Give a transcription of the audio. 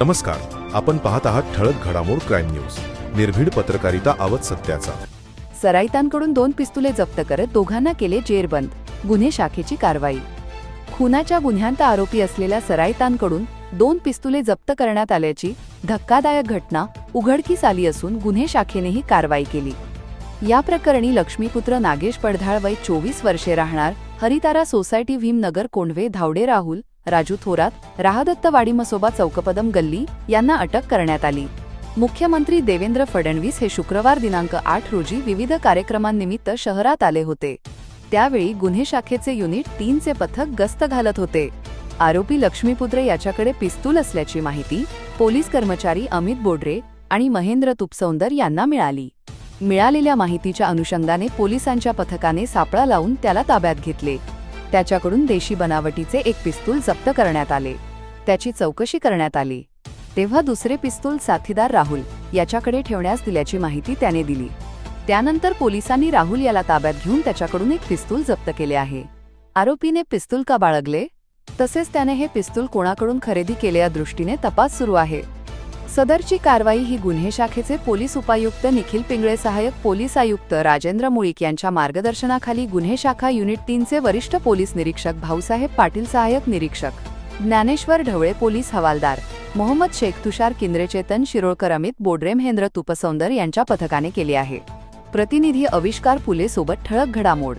नमस्कार आपण पाहत आहात ठळक घडामोड क्राईम न्यूज. निर्भीड पत्रकारिता आवत सत्याचा. सराईतांकडून दोन पिस्तुले जप्त करत दोघांना केले जेरबंद गुन्हे शाखेची कारवाई. खुनाच्या गुन्ह्यांत आरोपी असलेल्या सराईतांकडून दोन पिस्तुले जप्त करण्यात आल्याची धक्कादायक घटना उघडकीस आली असून गुन्हे शाखेनेही कारवाई केली. या प्रकरणी लक्ष्मीपुत्र नागेश पडधाळ वय चोवीस वर्षे राहणार हरितारा सोसायटी भीमनगर कोंढवे धावडे राहुल राजू थोरात राहदत्त वाडीमसोबा चौकपदम गल्ली यांना अटक करण्यात आली. मुख्यमंत्री देवेंद्र फडणवीस हे शुक्रवार दिनांक आठ रोजी विविध कार्यक्रमांनिमित्त शहरात आले होते. त्यावेळी गुन्हे शाखेचे युनिट तीनचे पथक गस्त घालत होते. आरोपी लक्ष्मीपुत्रे याच्याकडे पिस्तूल असल्याची माहिती पोलीस कर्मचारी अमित बोडरे आणि महेंद्र तुपसौंदर यांना मिळाली. मिळालेल्या माहितीच्या अनुषंगाने पोलिसांच्या पथकाने सापळा लावून त्याला ताब्यात घेतले. त्याच्याकडून देशी बनावटीचे एक पिस्तूल जप्त करण्यात आले. त्याची चौकशी करण्यात आली. तेव्हा दुसरे पिस्तूल साथीदार राहुल याच्याकडे ठेवण्यास दिल्याची माहिती त्याने दिली. त्यानंतर पोलिसांनी राहुल याला ताब्यात घेऊन त्याच्याकडून एक पिस्तूल जप्त केले आहे. आरोपीने पिस्तूल का बाळगले? तसेच त्याने हे पिस्तूल कोणाकडून खरेदी केल्या दृष्टीने तपास सुरू आहे. सदरची कारवाई ही गुन्हे शाखेचे पोलीस उपायुक्त निखिल पिंगळे सहाय्यक पोलीस आयुक्त राजेंद्र मुळीक यांच्या मार्गदर्शनाखाली गुन्हे शाखा युनिट तीनचे वरिष्ठ पोलीस निरीक्षक भाऊसाहेब पाटील सहाय्यक निरीक्षक. ज्ञानेश्वर ढवळे पोलीस हवालदार. मोहम्मद शेख तुषार किंद्रेचेतन शिरोळकर अमित बोडरे महेंद्र तुपसौंदर यांच्या पथकाने केली आहे. प्रतिनिधी अविष्कार फुलेसोबत ठळक घडामोड.